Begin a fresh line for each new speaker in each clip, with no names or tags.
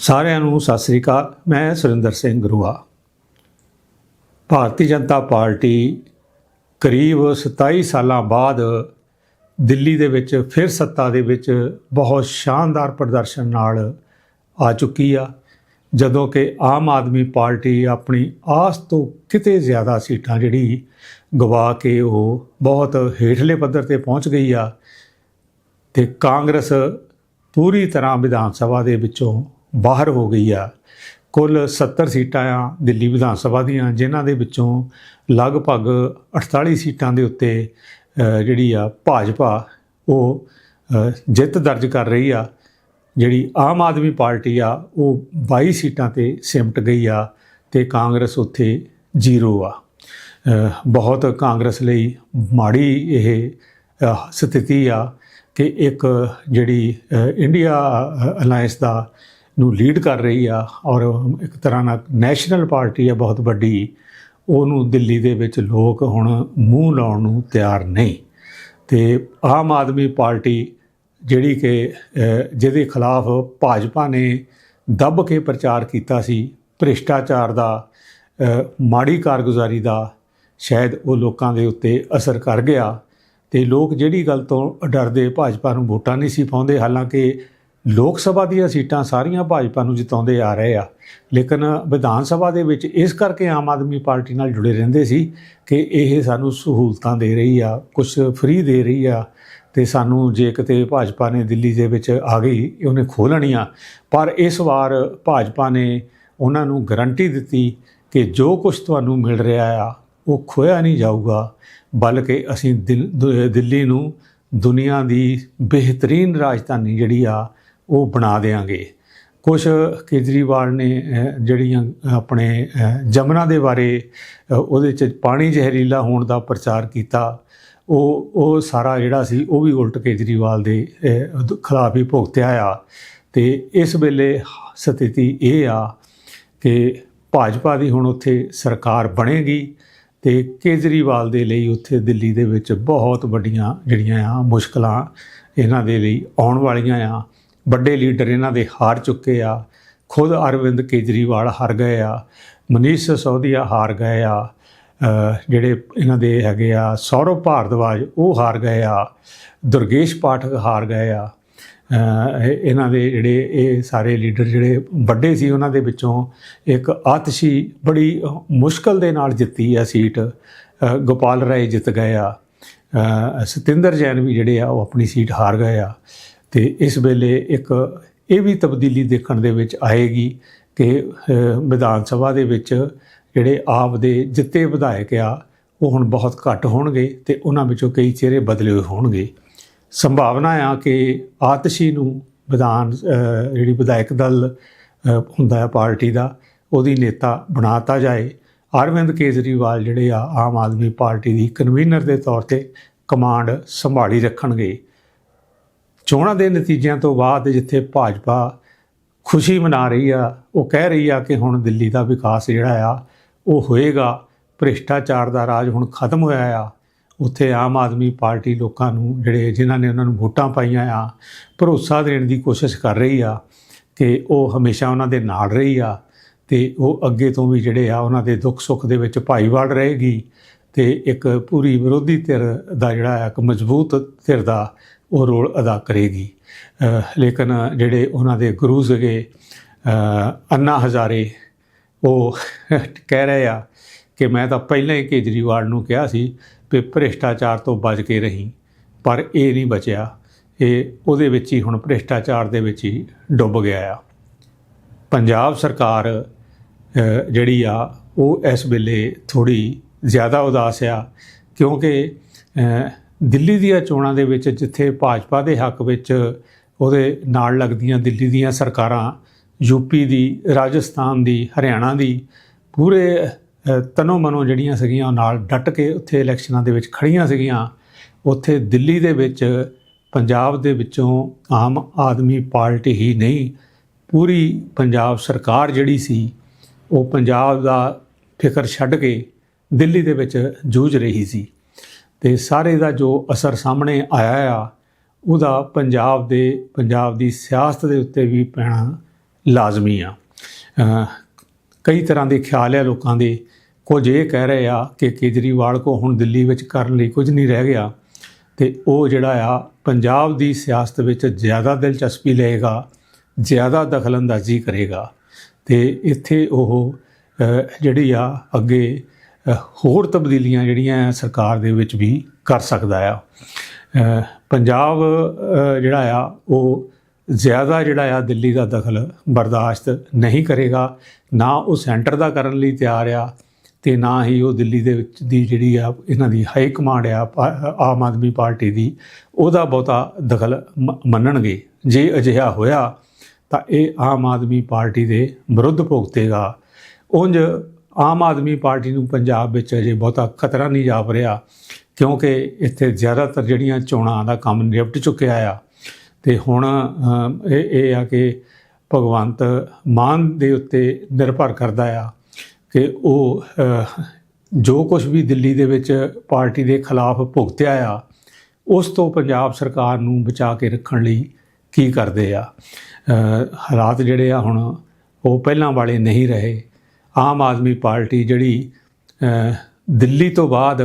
ਸਾਰਿਆਂ ਨੂੰ ਸਤਿ ਸ੍ਰੀ ਅਕਾਲ। ਮੈਂ ਸੁਰਿੰਦਰ ਸਿੰਘ ਗਰੂਆ। ਭਾਰਤੀ ਜਨਤਾ ਪਾਰਟੀ ਕਰੀਬ 27 ਸਾਲਾਂ ਬਾਅਦ ਦਿੱਲੀ ਦੇ ਵਿੱਚ ਫਿਰ ਸੱਤਾ ਦੇ ਵਿੱਚ ਬਹੁਤ ਸ਼ਾਨਦਾਰ ਪ੍ਰਦਰਸ਼ਨ ਨਾਲ ਆ ਚੁੱਕੀ ਆ। ਜਦੋਂ ਕਿ ਆਮ ਆਦਮੀ ਪਾਰਟੀ ਆਪਣੀ ਆਸ ਤੋਂ ਕਿਤੇ ਜ਼ਿਆਦਾ ਸੀਟਾਂ ਜਿਹੜੀ ਗਵਾ ਕੇ ਉਹ ਬਹੁਤ ਹੇਠਲੇ ਪੱਧਰ ਤੇ ਪਹੁੰਚ ਗਈ ਆ ਤੇ ਕਾਂਗਰਸ ਪੂਰੀ ਤਰ੍ਹਾਂ ਵਿਧਾਨ ਸਭਾ ਦੇ ਵਿੱਚੋਂ ਬਾਹਰ ਹੋ ਗਈ ਆ। ਕੁੱਲ 70 ਸੀਟਾਂ ਆ ਦਿੱਲੀ ਵਿਧਾਨ ਸਭਾ ਦੀਆਂ, ਜਿਨ੍ਹਾਂ ਦੇ ਵਿੱਚੋਂ ਲਗਭਗ 48 ਸੀਟਾਂ ਦੇ ਉੱਤੇ ਜਿਹੜੀ ਆ ਭਾਜਪਾ, ਉਹ ਜਿੱਤ ਦਰਜ ਕਰ ਰਹੀ ਆ। ਜਿਹੜੀ ਆਮ ਆਦਮੀ ਪਾਰਟੀ ਆ, ਉਹ 22 ਸੀਟਾਂ ਤੇ ਸਿਮਟ ਗਈ ਆ ਤੇ ਕਾਂਗਰਸ ਉੱਥੇ ਜ਼ੀਰੋ ਆ। ਬਹੁਤ ਕਾਂਗਰਸ ਲਈ ਮਾੜੀ ਇਹ ਸਥਿਤੀ ਆ ਕਿ ਇੱਕ ਜਿਹੜੀ ਇੰਡੀਆ ਅਲਾਈਅੰਸ ਦਾ ਨੂੰ ਲੀਡ ਕਰ ਰਹੀ ਆ ਔਰ ਇੱਕ ਤਰ੍ਹਾਂ ਨਾਲ ਨੈਸ਼ਨਲ ਪਾਰਟੀ ਆ ਬਹੁਤ ਵੱਡੀ, ਉਹਨੂੰ ਦਿੱਲੀ ਦੇ ਵਿੱਚ ਲੋਕ ਹੁਣ ਮੂੰਹ ਲਾਉਣ ਨੂੰ ਤਿਆਰ ਨਹੀਂ। ਤੇ ਆਮ ਆਦਮੀ ਪਾਰਟੀ ਜਿਹੜੀ ਕਿ ਜਿਹਦੇ ਖਿਲਾਫ ਭਾਜਪਾ ਨੇ ਦੱਬ ਕੇ ਪ੍ਰਚਾਰ ਕੀਤਾ ਸੀ, ਭ੍ਰਿਸ਼ਟਾਚਾਰ ਦਾ ਮਾੜੀ ਕਾਰਗੁਜ਼ਾਰੀ ਦਾ, ਸ਼ਾਇਦ ਉਹ ਲੋਕਾਂ ਦੇ ਉੱਤੇ ਅਸਰ ਕਰ ਗਿਆ। ਤੇ ਲੋਕ ਜਿਹੜੀ ਗੱਲ ਤੋਂ ਡਰਦੇ, ਭਾਜਪਾ ਨੂੰ ਵੋਟਾਂ ਨਹੀਂ ਸੀ ਪਾਉਂਦੇ, ਹਾਲਾਂਕਿ ਲੋਕ ਸਭਾ ਦੀਆਂ ਸੀਟਾਂ ਸਾਰੀਆਂ ਭਾਜਪਾ ਨੂੰ ਜਿਤਾਉਂਦੇ ਆ ਰਹੇ ਆ। ਲੇਕਿਨ ਵਿਧਾਨ ਸਭਾ ਦੇ ਵਿੱਚ ਇਸ ਕਰਕੇ ਆਮ ਆਦਮੀ ਪਾਰਟੀ ਨਾਲ ਜੁੜੇ ਰਹਿੰਦੇ ਸੀ ਕਿ ਇਹ ਸਾਨੂੰ ਸਹੂਲਤਾਂ ਦੇ ਰਹੀ ਆ ਕੁਝ ਫ੍ਰੀ ਦੇ ਰਹੀ ਆ ਤੇ ਸਾਨੂੰ ਜੇ ਕਿਤੇ ਭਾਜਪਾ ਨੇ ਦਿੱਲੀ ਦੇ ਵਿੱਚ ਆ ਗਈ, ਉਹਨੇ ਖੋਹ ਲੈਣੀ ਆ। ਪਰ ਇਸ ਵਾਰ ਭਾਜਪਾ ਨੇ ਉਹਨਾਂ ਨੂੰ ਗਰੰਟੀ ਦਿੱਤੀ ਕਿ ਜੋ ਕੁਝ ਤੁਹਾਨੂੰ ਮਿਲ ਰਿਹਾ ਆ, ਉਹ ਖੋਇਆ ਨਹੀਂ ਜਾਊਗਾ, ਬਲਕਿ ਅਸੀਂ ਦਿਲ- ਦੁ- ਦਿੱਲੀ ਨੂੰ ਦੁਨੀਆ ਦੀ ਬਿਹਤਰੀਨ ਰਾਜਧਾਨੀ ਜਿਹੜੀ ਆ ਉਹ ਬਣਾ ਦੇਾਂਗੇ ਕੁਝ ਕੇਜਰੀਵਾਲ ਨੇ ਜਿਹੜੀਆਂ ਆਪਣੇ ਜਮਨਾ ਦੇ ਬਾਰੇ ਉਹਦੇ ਚ ਪਾਣੀ ਜ਼ਹਿਰੀਲਾ ਹੋਣ ਦਾ ਪ੍ਰਚਾਰ ਕੀਤਾ, ਉਹ ਉਹ ਸਾਰਾ ਜਿਹੜਾ ਸੀ, ਉਹ ਵੀ ਉਲਟ ਕੇਜਰੀਵਾਲ ਦੇ, ਖਿਲਾਫ ਹੀ ਭੁਗਤਿਆ ਆ। ਤੇ ਇਸ ਵੇਲੇ ਸਥਿਤੀ ਇਹ ਆ ਕਿ ਭਾਜਪਾ ਦੀ ਹੁਣ ਉੱਥੇ ਸਰਕਾਰ ਬਣੇਗੀ ਤੇ ਕੇਜਰੀਵਾਲ ਦੇ ਲਈ ਉੱਥੇ ਦਿੱਲੀ ਦੇ ਵਿੱਚ ਬਹੁਤ ਵੱਡੀਆਂ ਜਿਹੜੀਆਂ ਆ ਮੁਸ਼ਕਲਾਂ ਇਹਨਾਂ ਦੇ ਲਈ ਆਉਣ ਵਾਲੀਆਂ ਆ। ਵੱਡੇ ਲੀਡਰ ਇਹਨਾਂ ਦੇ ਹਾਰ ਚੁੱਕੇ ਆ, ਖੁਦ ਅਰਵਿੰਦ ਕੇਜਰੀਵਾਲ ਹਾਰ ਗਏ ਆ, ਮਨੀਸ਼ ਸਿਸੋਦੀਆ ਹਾਰ ਗਏ ਆ ਜਿਹੜੇ ਇਹਨਾਂ ਦੇ ਹੈਗੇ ਆ, ਸੌਰਵ ਭਾਰਦਵਾਜ ਉਹ ਹਾਰ ਗਏ ਆ, ਦੁਰਗੇਸ਼ ਪਾਠਕ ਹਾਰ ਗਏ ਆ ਇਹ- ਇਹਨਾਂ ਦੇ ਜਿਹੜੇ ਇਹ ਸਾਰੇ ਲੀਡਰ ਜਿਹੜੇ ਵੱਡੇ ਸੀ ਉਹਨਾਂ ਦੇ ਵਿੱਚੋਂ ਇੱਕ ਆਤਸ਼ੀ ਬੜੀ ਮੁਸ਼ਕਲ ਦੇ ਨਾਲ ਜਿੱਤੀ ਆ ਸੀਟ ਗੋਪਾਲ ਰਾਏ ਜਿੱਤ ਗਏ ਆ ਸਤਿੰਦਰ ਜੈਨ ਵੀ ਜਿਹੜੇ ਆ ਉਹ ਆਪਣੀ ਸੀਟ ਹਾਰ ਗਏ ਆ ਤੇ ਇਸ ਵੇਲੇ ਇੱਕ ਇਹ ਵੀ ਤਬਦੀਲੀ ਦੇਖਣ ਦੇ ਵਿੱਚ ਆਏਗੀ ਕਿ ਵਿਧਾਨ ਸਭਾ ਦੇ ਵਿੱਚ ਜਿਹੜੇ ਆਪ ਦੇ ਜਿੱਤੇ ਵਿਧਾਇਕ ਆ, ਉਹ ਹੁਣ ਬਹੁਤ ਘੱਟ ਹੋਣਗੇ ਤੇ ਉਹਨਾਂ ਵਿੱਚੋਂ ਕਈ ਚਿਹਰੇ ਬਦਲੇ ਹੋਏ ਹੋਣਗੇ। ਸੰਭਾਵਨਾ ਆ ਕਿ ਆਤਸ਼ੀ ਨੂੰ ਵਿਧਾਨ ਜਿਹੜੀ ਵਿਧਾਇਕ ਦਲ ਹੁੰਦਾ ਹੈ ਪਾਰਟੀ ਦਾ, ਉਹਦੀ ਨੇਤਾ ਬਣਾਤਾ ਜਾਏ। ਅਰਵਿੰਦ ਕੇਜਰੀਵਾਲ ਜਿਹੜੇ ਆ, ਆਮ ਆਦਮੀ ਪਾਰਟੀ ਦੀ ਕਨਵੀਨਰ ਦੇ ਤੌਰ ਤੇ ਕਮਾਂਡ ਸੰਭਾਲੀ ਰੱਖਣਗੇ। ਚੋਣਾਂ ਦੇ ਨਤੀਜਿਆਂ ਤੋਂ ਬਾਅਦ ਜਿੱਥੇ ਭਾਜਪਾ ਖੁਸ਼ੀ ਮਨਾ ਰਹੀ ਆ, ਉਹ ਕਹਿ ਰਹੀ ਆ ਕਿ ਹੁਣ ਦਿੱਲੀ ਦਾ ਵਿਕਾਸ ਜਿਹੜਾ ਆ, ਉਹ ਹੋਏਗਾ। ਭ੍ਰਿਸ਼ਟਾਚਾਰ ਦਾ ਰਾਜ ਹੁਣ ਖਤਮ ਹੋਇਆ ਆ। ਉੱਥੇ ਆਮ ਆਦਮੀ ਪਾਰਟੀ ਲੋਕਾਂ ਨੂੰ ਜਿਹੜੇ ਜਿਨ੍ਹਾਂ ਨੇ ਉਹਨਾਂ ਨੂੰ ਵੋਟਾਂ ਪਾਈਆਂ ਆ, ਭਰੋਸਾ ਦੇਣ ਦੀ ਕੋਸ਼ਿਸ਼ ਕਰ ਰਹੀ ਆ ਕਿ ਉਹ ਹਮੇਸ਼ਾ ਉਹਨਾਂ ਦੇ ਨਾਲ ਰਹੀ ਆ ਤੇ ਉਹ ਅੱਗੇ ਤੋਂ ਵੀ ਜਿਹੜੇ ਆ ਉਹਨਾਂ ਦੇ ਦੁੱਖ ਸੁੱਖ ਦੇ ਵਿੱਚ ਭਾਈਵਾਲ ਰਹੇਗੀ ਤੇ ਇੱਕ ਪੂਰੀ ਵਿਰੋਧੀ ਧਿਰ ਦਾ ਜਿਹੜਾ ਆ, ਇੱਕ ਮਜ਼ਬੂਤ ਧਿਰ ਦਾ ਉਹ ਰੋਲ ਅਦਾ ਕਰੇਗੀ। ਲੇਕਿਨ ਜਿਹੜੇ ਉਹਨਾਂ ਦੇ ਗੁਰੂ ਸੀਗੇ ਅੰਨਾ ਹਜ਼ਾਰੇ, ਉਹ ਕਹਿ ਰਹੇ ਆ ਕਿ ਮੈਂ ਤਾਂ ਪਹਿਲਾਂ ਹੀ ਕੇਜਰੀਵਾਲ ਨੂੰ ਕਿਹਾ ਸੀ ਕਿ ਭ੍ਰਿਸ਼ਟਾਚਾਰ ਤੋਂ ਬਚ ਕੇ ਰਹੀ, ਪਰ ਇਹ ਨਹੀਂ ਬਚਿਆ। ਇਹ ਉਹਦੇ ਵਿੱਚ ਹੀ ਹੁਣ ਭ੍ਰਿਸ਼ਟਾਚਾਰ ਦੇ ਵਿੱਚ ਹੀ ਡੁੱਬ ਗਿਆ ਆ। ਪੰਜਾਬ ਸਰਕਾਰ ਜਿਹੜੀ ਆ, ਉਹ ਇਸ ਵੇਲੇ ਥੋੜੀ ਜ਼ਿਆਦਾ ਉਦਾਸ ਆ, ਕਿਉਂਕਿ ਦਿੱਲੀ ਦੀਆਂ ਚੋਣਾਂ ਦੇ ਵਿੱਚ ਜਿੱਥੇ ਭਾਜਪਾ ਦੇ ਹੱਕ ਵਿੱਚ ਉਹਦੇ ਨਾਲ ਲੱਗਦੀਆਂ ਦਿੱਲੀ ਦੀਆਂ ਸਰਕਾਰਾਂ ਯੂਪੀ ਦੀ, ਰਾਜਸਥਾਨ ਦੀ, ਹਰਿਆਣਾ ਦੀ, ਪੂਰੇ ਤਨੋ ਮਨੋ ਜਿਹੜੀਆਂ ਸੀਗੀਆਂ, ਉਹ ਨਾਲ ਡਟ ਕੇ ਉੱਥੇ ਇਲੈਕਸ਼ਨਾਂ ਦੇ ਵਿੱਚ ਖੜੀਆਂ ਸੀਗੀਆਂ। ਉੱਥੇ ਦਿੱਲੀ ਦੇ ਵਿੱਚ, ਪੰਜਾਬ ਦੇ ਵਿੱਚੋਂ ਆਮ ਆਦਮੀ ਪਾਰਟੀ ਹੀ ਨਹੀਂ, ਪੂਰੀ ਪੰਜਾਬ ਸਰਕਾਰ ਜਿਹੜੀ ਸੀ, ਉਹ ਪੰਜਾਬ ਦਾ ਫਿਕਰ ਛੱਡ ਕੇ ਦਿੱਲੀ ਦੇ ਵਿੱਚ ਜੂਝ ਰਹੀ ਸੀ। ਤੇ ਸਾਰੇ ਦਾ ਜੋ ਅਸਰ ਸਾਹਮਣੇ ਆਇਆ ਆ, ਉਹਦਾ ਪੰਜਾਬ ਦੇ, ਪੰਜਾਬ ਦੀ ਸਿਆਸਤ ਦੇ ਉੱਤੇ ਵੀ ਪੈਣਾ ਲਾਜ਼ਮੀ ਆ। ਕਈ ਤਰ੍ਹਾਂ ਦੇ ਖਿਆਲ ਆ ਲੋਕਾਂ ਦੇ। ਕੁਝ ਇਹ ਕਹਿ ਰਹੇ ਆ ਕਿ ਕੇਜਰੀਵਾਲ ਕੋ ਹੁਣ ਦਿੱਲੀ ਵਿੱਚ ਕਰਨ ਲਈ ਕੁਝ ਨਹੀਂ ਰਹਿ ਗਿਆ ਤੇ ਉਹ ਜਿਹੜਾ ਆ, ਪੰਜਾਬ ਦੀ ਸਿਆਸਤ ਵਿੱਚ ਜ਼ਿਆਦਾ ਦਿਲਚਸਪੀ ਲਏਗਾ, ਜ਼ਿਆਦਾ ਦਖਲਅੰਦਾਜ਼ੀ ਕਰੇਗਾ। ਤੇ ਇੱਥੇ ਉਹ ਜਿਹੜੀ ਆ ਅੱਗੇ ਹੋਰ ਤਬਦੀਲੀਆਂ ਜਿਹੜੀਆਂ ਸਰਕਾਰ ਦੇ ਵਿੱਚ ਵੀ ਕਰ ਸਕਦਾ ਆ। ਪੰਜਾਬ ਜਿਹੜਾ ਆ, ਉਹ ਜ਼ਿਆਦਾ ਜਿਹੜਾ ਆ ਦਿੱਲੀ ਦਾ ਦਖਲ ਬਰਦਾਸ਼ਤ ਨਹੀਂ ਕਰੇਗਾ। ਨਾ ਉਹ ਸੈਂਟਰ ਦਾ ਕਰਨ ਲਈ ਤਿਆਰ ਆ ਤੇ ਨਾ ਹੀ ਉਹ ਦਿੱਲੀ ਦੇ ਵਿੱਚ ਦੀ ਜਿਹੜੀ ਆ, ਇਹਨਾਂ ਦੀ ਹਾਈ ਕਮਾਂਡ ਆ, ਪਾ- ਆਮ ਆਦਮੀ ਪਾਰਟੀ ਦੀ, ਉਹਦਾ ਬਹੁਤਾ ਦਖਲ ਮੰਨਣਗੇ। ਜੇ ਅਜਿਹਾ ਹੋਇਆ ਤਾਂ ਇਹ ਆਮ ਆਦਮੀ ਪਾਰਟੀ ਦੇ ਵਿਰੁੱਧ ਭੁਗਤੇਗਾ। ਉਂਝ ਆਮ ਆਦਮੀ ਪਾਰਟੀ ਨੂੰ ਪੰਜਾਬ ਵਿੱਚ ਅਜੇ ਬਹੁਤਾ ਖਤਰਾ ਨਹੀਂ ਜਾਪ ਰਿਹਾ, ਕਿਉਂਕਿ ਇੱਥੇ ਜ਼ਿਆਦਾਤਰ ਜਿਹੜੀਆਂ ਚੋਣਾਂ ਦਾ ਕੰਮ ਨਿਪਟ ਚੁੱਕਿਆ ਆ। ਤੇ ਹੁਣ ਇਹ ਇਹ ਆ ਕਿ ਭਗਵੰਤ ਮਾਨ ਦੇ ਉੱਤੇ ਨਿਰਭਰ ਕਰਦਾ ਆ ਕਿ ਉਹ ਜੋ ਕੁਝ ਵੀ ਦਿੱਲੀ ਦੇ ਵਿੱਚ ਪਾਰਟੀ ਦੇ ਖਿਲਾਫ ਭੁਗਤਿਆ ਆ, ਉਸ ਤੋਂ ਪੰਜਾਬ ਸਰਕਾਰ ਨੂੰ ਬਚਾ ਕੇ ਰੱਖਣ ਲਈ ਕੀ ਕਰਦੇ ਆ। ਹਾਲਾਤ ਜਿਹੜੇ ਆ ਹੁਣ, ਉਹ ਪਹਿਲਾਂ ਵਾਲੇ ਨਹੀਂ ਰਹੇ। ਆਮ ਆਦਮੀ ਪਾਰਟੀ ਜਿਹੜੀ ਦਿੱਲੀ ਤੋਂ ਬਾਅਦ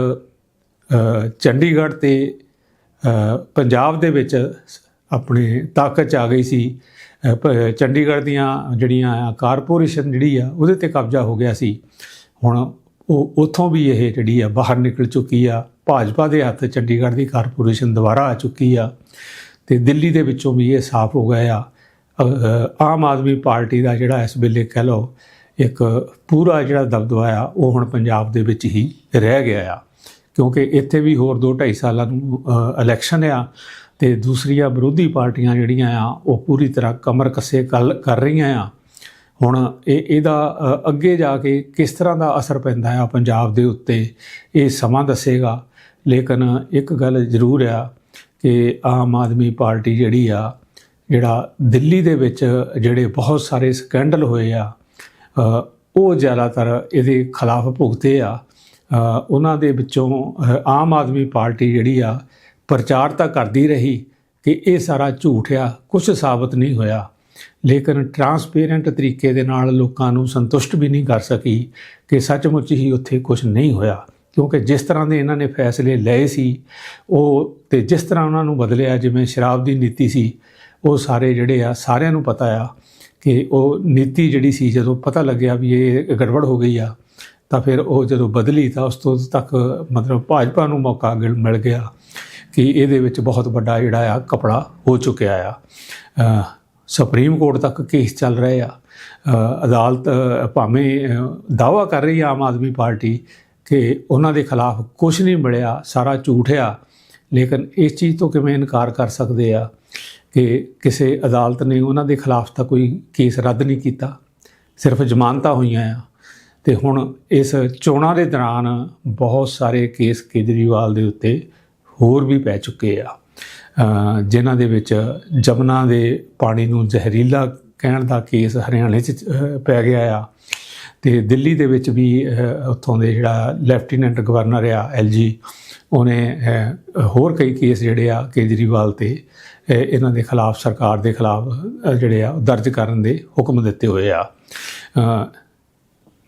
ਚੰਡੀਗੜ੍ਹ ਤੇ ਪੰਜਾਬ ਦੇ ਵਿੱਚ ਆਪਣੇ ਤਾਕਤ 'ਚ ਆ ਗਈ ਸੀ। ਪ- ਚੰਡੀਗੜ੍ਹ ਦੀਆਂ ਜਿਹੜੀਆਂ ਆ ਕਾਰਪੋਰੇਸ਼ਨ ਜਿਹੜੀ ਆ, ਉਹਦੇ ਤੇ ਕਬਜ਼ਾ ਹੋ ਗਿਆ ਸੀ। ਹੁਣ ਉਹ, ਉੱਥੋਂ ਵੀ ਇਹ ਜਿਹੜੀ ਆ, ਬਾਹਰ ਨਿਕਲ ਚੁੱਕੀ ਆ। ਭਾਜਪਾ ਦੇ ਹੱਥ ਚੰਡੀਗੜ੍ਹ ਦੀ ਕਾਰਪੋਰੇਸ਼ਨ ਦੁਬਾਰਾ ਆ ਚੁੱਕੀ ਆ ਤੇ ਦਿੱਲੀ ਦੇ ਵਿੱਚੋਂ ਵੀ ਇਹ ਸਾਫ਼ ਹੋ ਗਿਆ ਆ। ਆਮ ਆਦਮੀ ਪਾਰਟੀ ਦਾ ਜਿਹੜਾ ਇਸ ਵੇਲੇ ਕਹਿ ਲਓ ਇੱਕ ਪੂਰਾ ਜਿਹੜਾ ਦਬਦਬਾ ਆ, ਉਹ ਹੁਣ ਪੰਜਾਬ ਦੇ ਵਿੱਚ ਹੀ ਰਹਿ ਗਿਆ ਆ। ਕਿਉਂਕਿ ਇੱਥੇ ਵੀ ਹੋਰ 2 2.5 ਸਾਲਾਂ ਨੂੰ ਇਲੈਕਸ਼ਨ ਆ ਤੇ ਦੂਸਰੀਆਂ ਵਿਰੋਧੀ ਪਾਰਟੀਆਂ ਜਿਹੜੀਆਂ ਆ, ਉਹ ਪੂਰੀ ਤਰ੍ਹਾਂ ਕਮਰ ਕੱਸੇ ਕੱਲ ਕਰ ਰਹੀਆਂ ਆ। ਹੁਣ ਇਹ, ਇਹਦਾ ਅੱਗੇ ਜਾ ਕੇ ਕਿਸ ਤਰ੍ਹਾਂ ਦਾ ਅਸਰ ਪੈਂਦਾ ਆ ਪੰਜਾਬ ਦੇ ਉੱਤੇ, ਇਹ ਸਮਾਂ ਦੱਸੇਗਾ। ਲੇਕਿਨ ਇੱਕ ਗੱਲ ਜ਼ਰੂਰ ਆ ਕਿ ਆਮ ਆਦਮੀ ਪਾਰਟੀ ਜਿਹੜੀ ਆ, ਜਿਹੜਾ ਦਿੱਲੀ ਦੇ ਵਿੱਚ ਜਿਹੜੇ ਬਹੁਤ ਸਾਰੇ ਸਕੈਂਡਲ ਹੋਏ ਆ ਉਹ ਜ਼ਿਆਦਾਤਰ ਇਹਦੇ ਖਿਲਾਫ ਭੁਗਤੇ ਆ। ਉਹਨਾਂ ਦੇ ਵਿੱਚੋਂ ਆਮ ਆਦਮੀ ਪਾਰਟੀ ਜਿਹੜੀ ਆ, ਪ੍ਰਚਾਰ ਤਾਂ ਕਰਦੀ ਰਹੀ ਕਿ ਇਹ ਸਾਰਾ ਝੂਠ ਆ ਕੁਝ ਸਾਬਤ ਨਹੀਂ ਹੋਇਆ। ਲੇਕਿਨ ਟਰਾਂਸਪੇਰੈਂਟ ਤਰੀਕੇ ਦੇ ਨਾਲ ਲੋਕਾਂ ਨੂੰ ਸੰਤੁਸ਼ਟ ਵੀ ਨਹੀਂ ਕਰ ਸਕੀ ਕਿ ਸੱਚਮੁੱਚ ਹੀ ਉੱਥੇ ਕੁਝ ਨਹੀਂ ਹੋਇਆ। ਕਿਉਂਕਿ ਜਿਸ ਤਰ੍ਹਾਂ ਦੇ ਇਹਨਾਂ ਨੇ ਫੈਸਲੇ ਲਏ ਸੀ, ਉਹ ਤੇ ਜਿਸ ਤਰ੍ਹਾਂ ਉਹਨਾਂ ਨੂੰ ਬਦਲਿਆ, ਜਿਵੇਂ ਸ਼ਰਾਬ ਦੀ ਨੀਤੀ ਸੀ, ਉਹ ਸਾਰੇ ਜਿਹੜੇ ਆ, ਸਾਰਿਆਂ ਨੂੰ ਪਤਾ ਆ ਕਿ ਉਹ ਨੀਤੀ ਜਿਹੜੀ ਸੀ, ਜਦੋਂ ਪਤਾ ਲੱਗਿਆ ਵੀ ਇਹ ਗੜਬੜ ਹੋ ਗਈ ਆ, ਤਾਂ ਫਿਰ ਉਹ ਜਦੋਂ ਬਦਲੀ, ਤਾਂ ਉਸ ਤੋਂ ਤੱਕ ਮਤਲਬ ਭਾਜਪਾ ਨੂੰ ਮੌਕਾ ਗਿਲ- ਮਿਲ ਗਿਆ ਕਿ ਇਹਦੇ ਵਿੱਚ ਬਹੁਤ ਵੱਡਾ ਜਿਹੜਾ ਆ ਕਪੜਾ ਹੋ ਚੁੱਕਿਆ ਆ। ਸੁਪਰੀਮ ਕੋਰਟ ਤੱਕ ਕੇਸ ਚੱਲ ਰਹੇ ਆ। ਅਦਾਲਤ ਭਾਵੇਂ ਦਾਵਾ ਕਰ ਰਹੀ ਆ ਆਮ ਆਦਮੀ ਪਾਰਟੀ ਕਿ ਉਹਨਾਂ ਦੇ ਖਿਲਾਫ ਕੁਝ ਨਹੀਂ ਮਿਲਿਆ, ਸਾਰਾ ਝੂਠ ਆ। ਲੇਕਿਨ ਇਸ ਚੀਜ਼ ਤੋਂ ਕਿਵੇਂ ਇਨਕਾਰ ਕਰ ਸਕਦੇ ਆ ਕਿ ਕਿਸੇ ਅਦਾਲਤ ਨੇ ਉਹਨਾਂ ਦੇ ਖਿਲਾਫ ਤਾਂ ਕੋਈ ਕੇਸ ਰੱਦ ਨਹੀਂ ਕੀਤਾ ਸਿਰਫ ਜ਼ਮਾਨਤਾਂ ਹੋਈਆਂ ਆ। ਤੇ ਹੁਣ ਇਸ ਚੋਣਾਂ ਦੇ ਦੌਰਾਨ ਬਹੁਤ ਸਾਰੇ ਕੇਸ ਕੇਜਰੀਵਾਲ ਦੇ ਉੱਤੇ ਹੋਰ ਵੀ ਪੈ ਚੁੱਕੇ ਆ। ਅ, ਜਿਨ੍ਹਾਂ ਦੇ ਵਿੱਚ ਜਮਨਾ ਦੇ ਪਾਣੀ ਨੂੰ ਜ਼ਹਿਰੀਲਾ ਕਹਿਣ ਦਾ ਕੇਸ ਹਰਿਆਣੇ 'ਚ ਪੈ ਗਿਆ ਆ। ਤੇ ਦਿੱਲੀ ਦੇ ਵਿੱਚ ਵੀ ਉੱਥੋਂ ਦੇ ਜਿਹੜਾ ਲੈਫਟੀਨੈਂਟ ਗਵਰਨਰ ਆ ਐਲਜੀ ਉਹਨੇ ਹੋਰ ਕਈ ਕੇਸ ਜਿਹੜੇ ਆ ਕੇਜਰੀਵਾਲ ਤੇ ਇਹਨਾਂ ਦੇ ਖਿਲਾਫ, ਸਰਕਾਰ ਦੇ ਖਿਲਾਫ ਜਿਹੜੇ ਆ, ਉਹ ਦਰਜ ਕਰਨ ਦੇ ਹੁਕਮ ਦਿੱਤੇ ਹੋਏ ਆ।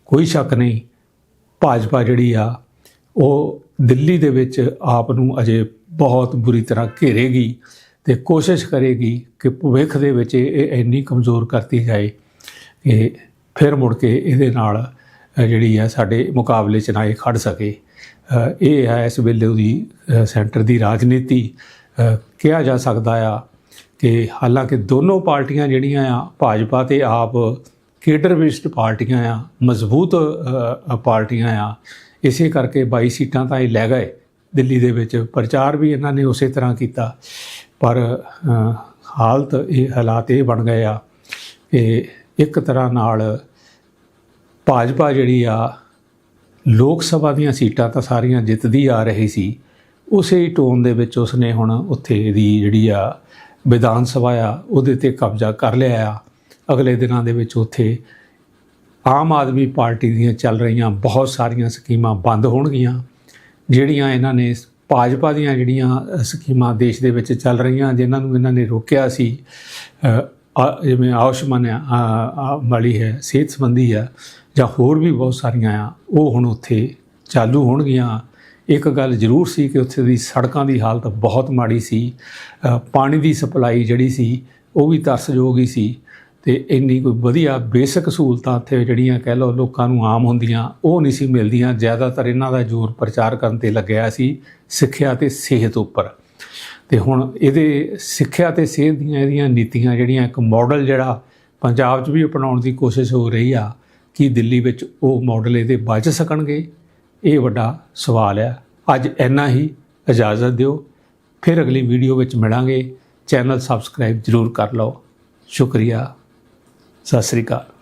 ਕੋਈ ਸ਼ੱਕ ਨਹੀਂ, ਭਾਜਪਾ ਜਿਹੜੀ ਆ, ਉਹ ਦਿੱਲੀ ਦੇ ਵਿੱਚ ਆਪ ਨੂੰ ਅਜੇ ਬਹੁਤ ਬੁਰੀ ਤਰ੍ਹਾਂ ਘੇਰੇਗੀ ਤੇ ਕੋਸ਼ਿਸ਼ ਕਰੇਗੀ ਕਿ ਭਵਿੱਖ ਦੇ ਵਿੱਚ ਇਹ ਇੰਨੀ ਕਮਜ਼ੋਰ ਕਰਤੀ ਜਾਏ ਕਿ ਫਿਰ ਮੁੜ ਕੇ ਇਹਦੇ ਨਾਲ ਜਿਹੜੀ ਆ, ਸਾਡੇ ਮੁਕਾਬਲੇ 'ਚ ਨਾ ਇਹ ਖੜ ਸਕੇ। ਇਹ ਹੈ ਇਸ ਵੇਲੇ ਉਹਦੀ ਸੈਂਟਰ ਦੀ ਰਾਜਨੀਤੀ। ਕਿਹਾ ਜਾ ਸਕਦਾ ਆ ਕਿ ਹਾਲਾਂਕਿ ਦੋਨੋਂ ਪਾਰਟੀਆਂ ਜਿਹੜੀਆਂ ਆ, ਭਾਜਪਾ ਤੇ ਆਪ ਕੇਡਰ ਬੇਸਡ ਪਾਰਟੀਆਂ ਆ, ਮਜ਼ਬੂਤ ਪਾਰਟੀਆਂ ਆ, ਇਸੇ ਕਰਕੇ 22 ਸੀਟਾਂ ਤਾਂ ਇਹ ਲੈ ਗਏ। ਦਿੱਲੀ ਦੇ ਵਿੱਚ ਪ੍ਰਚਾਰ ਵੀ ਇਹਨਾਂ ਨੇ ਉਸੇ ਤਰ੍ਹਾਂ ਕੀਤਾ। ਪਰ ਹਾਲਤ ਇਹ ਹਾਲਾਤ ਇਹ ਬਣ ਗਏ ਆ ਕਿ ਇੱਕ ਤਰ੍ਹਾਂ ਨਾਲ ਭਾਜਪਾ ਜਿਹੜੀ ਆ ਲੋਕ ਸਭਾ ਦੀਆਂ ਸੀਟਾਂ ਤਾਂ ਸਾਰੀਆਂ ਜਿੱਤਦੀ ਆ ਰਹੀ ਸੀ। ਉਸੇ ਹੀ ਟੋਨ ਦੇ ਵਿੱਚ ਉਸਨੇ ਹੁਣ ਉੱਥੇ ਦੀ ਜਿਹੜੀ ਆ ਵਿਧਾਨ ਸਭਾ ਆ, ਉਹਦੇ ਤੇ ਕਬਜ਼ਾ ਕਰ ਲਿਆ ਆ। ਅਗਲੇ ਦਿਨਾਂ ਦੇ ਵਿੱਚ ਉੱਥੇ ਆਮ ਆਦਮੀ ਪਾਰਟੀ ਦੀਆਂ ਚੱਲ ਰਹੀਆਂ ਬਹੁਤ ਸਾਰੀਆਂ ਸਕੀਮਾਂ ਬੰਦ ਹੋਣਗੀਆਂ, ਜਿਹੜੀਆਂ ਇਹਨਾਂ ਨੇ ਭਾਜਪਾ ਦੀਆਂ ਜਿਹੜੀਆਂ ਸਕੀਮਾਂ ਦੇਸ਼ ਦੇ ਵਿੱਚ ਚੱਲ ਰਹੀਆਂ, ਜਿਨ੍ਹਾਂ ਨੂੰ ਇਹਨਾਂ ਨੇ ਰੋਕਿਆ ਸੀ। ਜਿਵੇਂ ਆਯੁਸ਼ਮਾਨ ਵਾਲੀ ਹੈ, ਸਿਹਤ ਸੰਬੰਧੀ ਆ ਜਾਂ ਹੋਰ ਵੀ ਬਹੁਤ ਸਾਰੀਆਂ ਆ, ਉਹ ਹੁਣ ਉੱਥੇ ਚਾਲੂ ਹੋਣਗੀਆਂ। ਇੱਕ ਗੱਲ ਜ਼ਰੂਰ ਸੀ ਕਿ ਉੱਥੇ ਦੀ ਸੜਕਾਂ ਦੀ ਹਾਲਤ ਬਹੁਤ ਮਾੜੀ ਸੀ। ਪਾਣੀ ਦੀ ਸਪਲਾਈ ਜਿਹੜੀ ਸੀ, ਉਹ ਵੀ ਤਰਸਯੋਗ ਹੀ ਸੀ। ਤੇ ਇੰਨੀ ਕੋਈ ਵਧੀਆ ਬੇਸਿਕ ਸਹੂਲਤਾਂ ਉੱਥੇ ਜਿਹੜੀਆਂ ਕਹਿ ਲਓ ਲੋਕਾਂ ਨੂੰ ਆਮ ਹੁੰਦੀਆਂ, ਉਹ ਨਹੀਂ ਸੀ ਮਿਲਦੀਆਂ। ਜ਼ਿਆਦਾਤਰ ਇਹਨਾਂ ਦਾ ਜ਼ੋਰ ਪ੍ਰਚਾਰ ਕਰਨ ਤੇ ਲੱਗਿਆ ਸੀ ਸਿੱਖਿਆ ਤੇ ਸਿਹਤ ਉੱਪਰ। ਤੇ ਹੁਣ ਇਹਦੇ ਸਿੱਖਿਆ ਤੇ ਸਿਹਤ ਦੀਆਂ ਇਹਦੀਆਂ ਨੀਤੀਆਂ ਜਿਹੜੀਆਂ ਇੱਕ ਮਾਡਲ ਜਿਹੜਾ ਪੰਜਾਬ 'ਚ ਵੀ ਅਪਣਾਉਣ ਦੀ ਕੋਸ਼ਿਸ਼ ਹੋ ਰਹੀ ਆ, ਕਿ ਦਿੱਲੀ ਵਿੱਚ ਉਹ ਮਾਡਲ ਇਹਦੇ ਬਚ ਸਕਣਗੇ? ਇਹ ਵੱਡਾ ਸਵਾਲ ਆ। ਅੱਜ ਇੰਨਾ ਹੀ। ਇਜਾਜ਼ਤ ਦਿਓ। ਫਿਰ ਅਗਲੀ ਵੀਡੀਓ ਵਿੱਚ ਮਿਲਾਂਗੇ। ਚੈਨਲ ਸਬਸਕ੍ਰਾਈਬ ਜ਼ਰੂਰ ਕਰ ਲਓ। ਸ਼ੁਕਰੀਆ। ਸਤਿ ਸ੍ਰੀ ਅਕਾਲ।